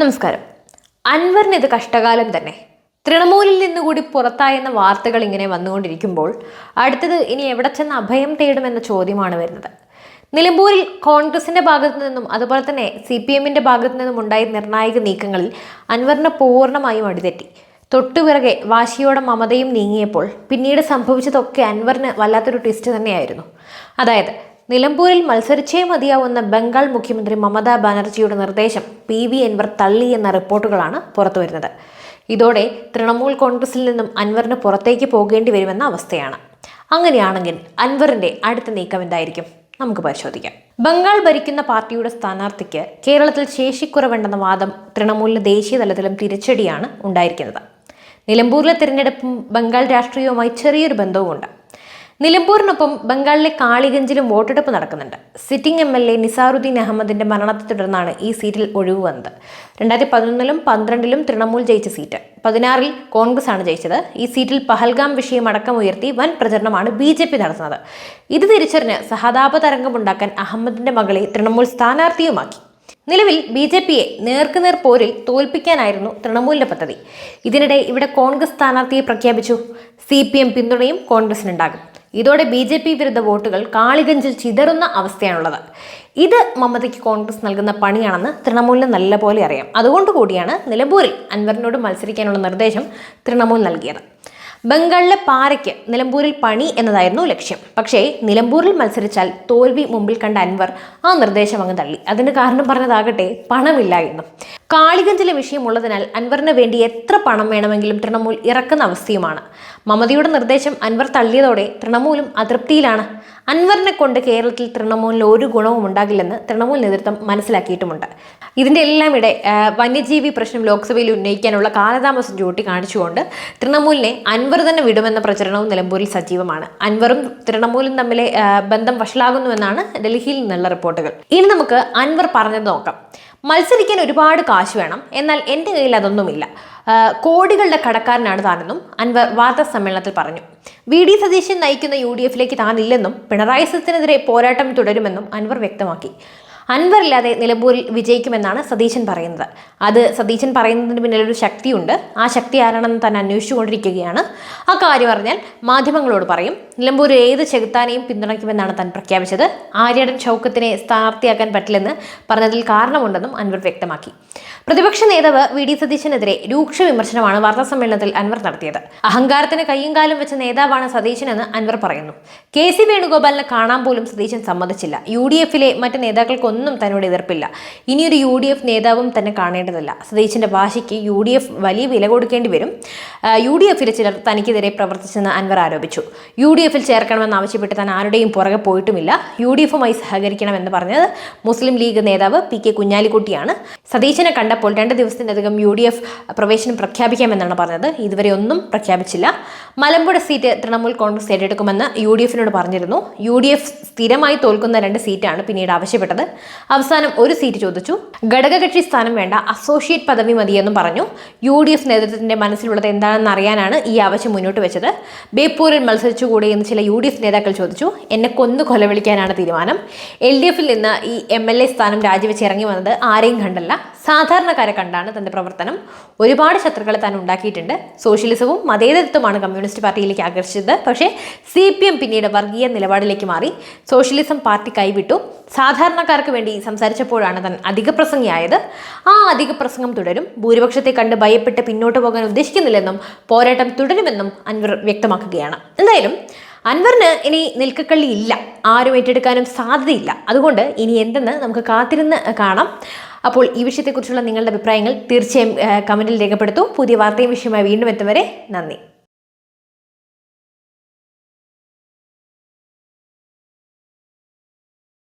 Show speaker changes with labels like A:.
A: നമസ്കാരം. അൻവറിന് ഇത് കഷ്ടകാലം തന്നെ. തൃണമൂലിൽ നിന്നുകൂടി പുറത്തായെന്ന വാർത്തകൾ ഇങ്ങനെ വന്നുകൊണ്ടിരിക്കുമ്പോൾ അടുത്തത് ഇനി എവിടെ ചെന്ന് അഭയം തേടുമെന്ന ചോദ്യമാണ് വരുന്നത്. നിലമ്പൂരിൽ കോൺഗ്രസിന്റെ ഭാഗത്തു നിന്നും അതുപോലെ തന്നെ സി പി എമ്മിന്റെ ഭാഗത്തു നിന്നും ഉണ്ടായ നിർണായക നീക്കങ്ങളിൽ അൻവറിന് പൂർണമായും അടിതെറ്റി. തൊട്ടുപിറകെ വാശിയോടെ മമതയും നീങ്ങിയപ്പോൾ പിന്നീട് സംഭവിച്ചതൊക്കെ അൻവറിന് വല്ലാത്തൊരു ട്വിസ്റ്റ് തന്നെയായിരുന്നു. അതായത് നിലമ്പൂരിൽ മത്സരിച്ചേ മതിയാവുന്ന ബംഗാൾ മുഖ്യമന്ത്രി മമതാ ബാനർജിയുടെ നിർദ്ദേശം പി വി അൻവർ തള്ളി എന്ന റിപ്പോർട്ടുകളാണ് പുറത്തുവരുന്നത്. ഇതോടെ തൃണമൂൽ കോൺഗ്രസിൽ നിന്നും അൻവറിന് പുറത്തേക്ക് പോകേണ്ടി വരുമെന്ന അവസ്ഥയാണ്. അങ്ങനെയാണെങ്കിൽ അൻവറിന്റെ അടുത്ത നീക്കം എന്തായിരിക്കും? നമുക്ക് പരിശോധിക്കാം. ബംഗാൾ ഭരിക്കുന്ന പാർട്ടിയുടെ സ്ഥാനാർത്ഥിക്ക് കേരളത്തിൽ ശേഷിക്കുറവുണ്ടെന്ന വാദം തൃണമൂലിന് ദേശീയ തലത്തിലും തിരിച്ചടിയാണ് ഉണ്ടായിരിക്കുന്നത്. നിലമ്പൂരിലെ തിരഞ്ഞെടുപ്പും ബംഗാൾ രാഷ്ട്രീയവുമായി ചെറിയൊരു ബന്ധവുമുണ്ട്. നിലമ്പൂരിനൊപ്പം ബംഗാളിലെ കാളിഗഞ്ചിലും വോട്ടെടുപ്പ് നടക്കുന്നുണ്ട്. Sitting M L A Nizaruddin അഹമ്മദിന്റെ മരണത്തെ തുടർന്നാണ് ഈ സീറ്റിൽ ഒഴിവ് വന്നത്. രണ്ടായിരത്തി പതിനൊന്നിലും പന്ത്രണ്ടിലും തൃണമൂൽ ജയിച്ച സീറ്റ്. പതിനാറിൽ കോൺഗ്രസ് ആണ് ജയിച്ചത്. ഈ സീറ്റിൽ പഹൽഗാം വിഷയം അടക്കം ഉയർത്തി വൻ പ്രചരണമാണ് ബി ജെ പി നടത്തുന്നത്. ഇത് തിരിച്ചറിഞ്ഞ് സഹതാപ തരംഗമുണ്ടാക്കാൻ അഹമ്മദിന്റെ മകളെ തൃണമൂൽ സ്ഥാനാർത്ഥിയുമാക്കി. നിലവിൽ ബി ജെ പിയെ നേർക്കുനേർ പോരിൽ തോൽപ്പിക്കാനായിരുന്നു തൃണമൂലിന്റെ പദ്ധതി. ഇതിനിടെ ഇവിടെ കോൺഗ്രസ് സ്ഥാനാർത്ഥിയെ പ്രഖ്യാപിച്ചു. സി പി എം പിന്തുണയും കോൺഗ്രസിനുണ്ടാകും. ഇതോടെ ബി ജെ പി വിരുദ്ധ വോട്ടുകൾ കാളിഗഞ്ചിൽ ചിതറുന്ന അവസ്ഥയാണുള്ളത്. ഇത് മമതയ്ക്ക് കോൺഗ്രസ് നൽകുന്ന പണിയാണെന്ന് തൃണമൂലിന് നല്ലപോലെ അറിയാം. അതുകൊണ്ട് കൂടിയാണ് നിലമ്പൂരിൽ അൻവറിനോട് മത്സരിക്കാനുള്ള നിർദ്ദേശം തൃണമൂൽ നൽകിയത്. ബംഗാളിലെ പാരയ്ക്ക് നിലമ്പൂരിൽ പണി എന്നതായിരുന്നു ലക്ഷ്യം. പക്ഷേ നിലമ്പൂരിൽ മത്സരിച്ചാൽ തോൽവി മുമ്പിൽ കണ്ട അൻവർ ആ നിർദ്ദേശം അങ്ങ് തള്ളി. അതിന് കാരണം പറഞ്ഞതാകട്ടെ പണമില്ല എന്നും കാളിഗഞ്ചിലെ വിഷയമുള്ളതിനാൽ അൻവറിന് വേണ്ടി എത്ര പണം വേണമെങ്കിലും തൃണമൂൽ ഇറക്കുന്ന അവസ്ഥയുമാണ്. മമതയുടെ നിർദ്ദേശം അൻവർ തള്ളിയതോടെ തൃണമൂലും അതൃപ്തിയിലാണ്. അൻവറിനെ കൊണ്ട് കേരളത്തിൽ തൃണമൂലിന് ഒരു ഗുണവും ഉണ്ടാകില്ലെന്ന് തൃണമൂൽ നേതൃത്വം മനസ്സിലാക്കിയിട്ടുമുണ്ട്. ഇതിന്റെ എല്ലാം ഇടെ വന്യജീവി പ്രശ്നം ലോക്സഭയിൽ ഉന്നയിക്കാനുള്ള കാലതാമസം ചൂണ്ടിക്കാണിച്ചുകൊണ്ട് തൃണമൂലിനെ അൻവർ തന്നെ വിടുമെന്ന പ്രചരണവും നിലമ്പൂരിൽ സജീവമാണ്. അൻവറും തൃണമൂലും തമ്മിലെ ബന്ധം വഷളാകുന്നുവെന്നാണ് ഡൽഹിയിൽ നിന്നുള്ള റിപ്പോർട്ടുകൾ. ഇനി നമുക്ക് അൻവർ പറഞ്ഞത് നോക്കാം. മത്സരിക്കാൻ ഒരുപാട് കാശ് വേണം. എന്നാൽ എന്റെ കയ്യിൽ അതൊന്നുമില്ല. കോടികളുടെ കടക്കാരനാണ് താനെന്നും അൻവർ വാർത്താ സമ്മേളനത്തിൽ പറഞ്ഞു. വി. ഡി. സതീശൻ നയിക്കുന്ന യു ഡി എഫിലേക്ക് താനില്ലെന്നും പിണറായി സത്തിനെതിരെ പോരാട്ടം തുടരുമെന്നും അൻവർ വ്യക്തമാക്കി. അൻവറില്ലാതെ നിലമ്പൂരിൽ വിജയിക്കുമെന്നാണ് സതീശൻ പറയുന്നത്. അത് സതീശൻ പറയുന്നതിന് പിന്നിലൊരു ശക്തിയുണ്ട്. ആ ശക്തി ആരാണെന്ന് താൻ അന്വേഷിച്ചുകൊണ്ടിരിക്കുകയാണ്. ആ കാര്യം അറിഞ്ഞാൽ മാധ്യമങ്ങളോട് പറയും നിലമ്പൂർ ഏത് ചെകുത്താനെയും പിന്തുണയ്ക്കുമെന്നാണ് താൻ പ്രഖ്യാപിച്ചത്. ആര്യടൻ ഷൗക്കത്തിനെ സ്ഥാനാർത്ഥിയാക്കാൻ പറ്റില്ലെന്ന് പറഞ്ഞതിൽ കാരണമുണ്ടെന്നും അൻവർ വ്യക്തമാക്കി. പ്രതിപക്ഷ നേതാവ് വി ഡി സതീശനെതിരെ രൂക്ഷ വിമർശനമാണ് വാർത്താ സമ്മേളനത്തിൽ അൻവർ നടത്തിയത്. അഹങ്കാരത്തിന് കയ്യും കാലും വെച്ച നേതാവാണ് സതീശനെന്ന് അൻവർ പറയുന്നു. കെ സി വേണുഗോപാലിനെ കാണാൻ പോലും സതീശൻ സമ്മതിച്ചില്ല. യു ഡി എഫിലെ മറ്റ് നേതാക്കൾക്കൊന്നും തന്നോട് എതിർപ്പില്ല. ഇനിയൊരു യു ഡി എഫ് നേതാവും തന്നെ കാണേണ്ടതല്ല. സതീശന്റെ വാശിക്ക് യു ഡി എഫ് വലിയ വില കൊടുക്കേണ്ടി വരും. യു ഡി എഫിലെ ചിലർ തനിക്കെതിരെ പ്രവർത്തിച്ചെന്ന് അൻവർ ആരോപിച്ചു. യു ഡി എഫിൽ ചേർക്കണമെന്ന് ആവശ്യപ്പെട്ട് താൻ ആരുടെയും പുറകെ പോയിട്ടുമില്ല. യു ഡി എഫുമായി സഹകരിക്കണമെന്ന് പറഞ്ഞത് മുസ്ലിം ലീഗ് നേതാവ് പി കെ കുഞ്ഞാലിക്കുട്ടിയാണ്. സതീശനെ കണ്ടപ്പോൾ രണ്ട് ദിവസത്തിനധികം യു ഡി എഫ് പ്രവേശനം പ്രഖ്യാപിക്കാമെന്നാണ് പറഞ്ഞത്. ഇതുവരെ ഒന്നും പ്രഖ്യാപിച്ചില്ല. മലമ്പുഴ സീറ്റ് തൃണമൂൽ കോൺഗ്രസ് ഏറ്റെടുക്കുമെന്ന് യു ഡി എഫിനോട് പറഞ്ഞിരുന്നു. യു ഡി എഫ് സ്ഥിരമായി തോൽക്കുന്ന രണ്ട് സീറ്റാണ് പിന്നീട് ആവശ്യപ്പെട്ടത്. അവസാനം ഒരു സീറ്റ് ചോദിച്ചു. ഘടകകക്ഷി സ്ഥാനം വേണ്ട അസോസിയേറ്റ് പദവി മതിയെന്നും പറഞ്ഞു. യു ഡി എഫ് നേതൃത്വത്തിന്റെ മനസ്സിലുള്ളത് എന്താണെന്ന് അറിയാനാണ് ഈ ആവശ്യം മുന്നോട്ട് വെച്ചത്. ബേപ്പൂരിൽ മത്സരിച്ചുകൂടെ എന്ന് ചില യു ഡി എഫ് നേതാക്കൾ ചോദിച്ചു. എന്നെ കൊന്നു കൊലവിളിക്കാനാണ് തീരുമാനം. എൽ ഡി എഫിൽ നിന്ന് ഈ എം എൽ എ സ്ഥാനം രാജിവെച്ച് ഇറങ്ങി വന്നത് ആരെയും കണ്ടല്ല. സാധാരണക്കാരെ കണ്ടാണ് തന്റെ പ്രവർത്തനം. ഒരുപാട് ശത്രുക്കളെ താൻ ഉണ്ടാക്കിയിട്ടുണ്ട്. സോഷ്യലിസവും മതേതരത്വമാണ് കമ്മ്യൂണിസ്റ്റ് പാർട്ടിയിലേക്ക് ആകർഷിച്ചത്. പക്ഷേ സി പി എം പിന്നീട് വർഗീയ നിലപാടിലേക്ക് മാറി. സോഷ്യലിസം പാർട്ടി കൈവിട്ടു. സാധാരണക്കാർക്ക് വേണ്ടി സംസാരിച്ചപ്പോഴാണ് താൻ അധിക പ്രസംഗിയായത് ആ അധിക പ്രസംഗം തുടരും. ഭൂരിപക്ഷത്തെ കണ്ട് ഭയപ്പെട്ട് പിന്നോട്ട് പോകാൻ ഉദ്ദേശിക്കുന്നില്ലെന്നും പോരാട്ടം തുടരുമെന്നും അൻവർ വ്യക്തമാക്കുകയാണ്. എന്തായാലും അൻവറിന് ഇനി നിൽക്കക്കള്ളി ഇല്ല ആരും ഏറ്റെടുക്കാനും സാധ്യതയില്ല. അതുകൊണ്ട് ഇനി എന്തെന്ന് നമുക്ക് കാത്തിരുന്ന് കാണാം. അപ്പോൾ ഈ വിഷയത്തെക്കുറിച്ചുള്ള നിങ്ങളുടെ അഭിപ്രായങ്ങൾ തീർച്ചയായും കമന്റിൽ രേഖപ്പെടുത്തൂ. പുതിയ വാർത്തയും വിഷയമായി വീണ്ടും എത്തും വരെ നന്ദി.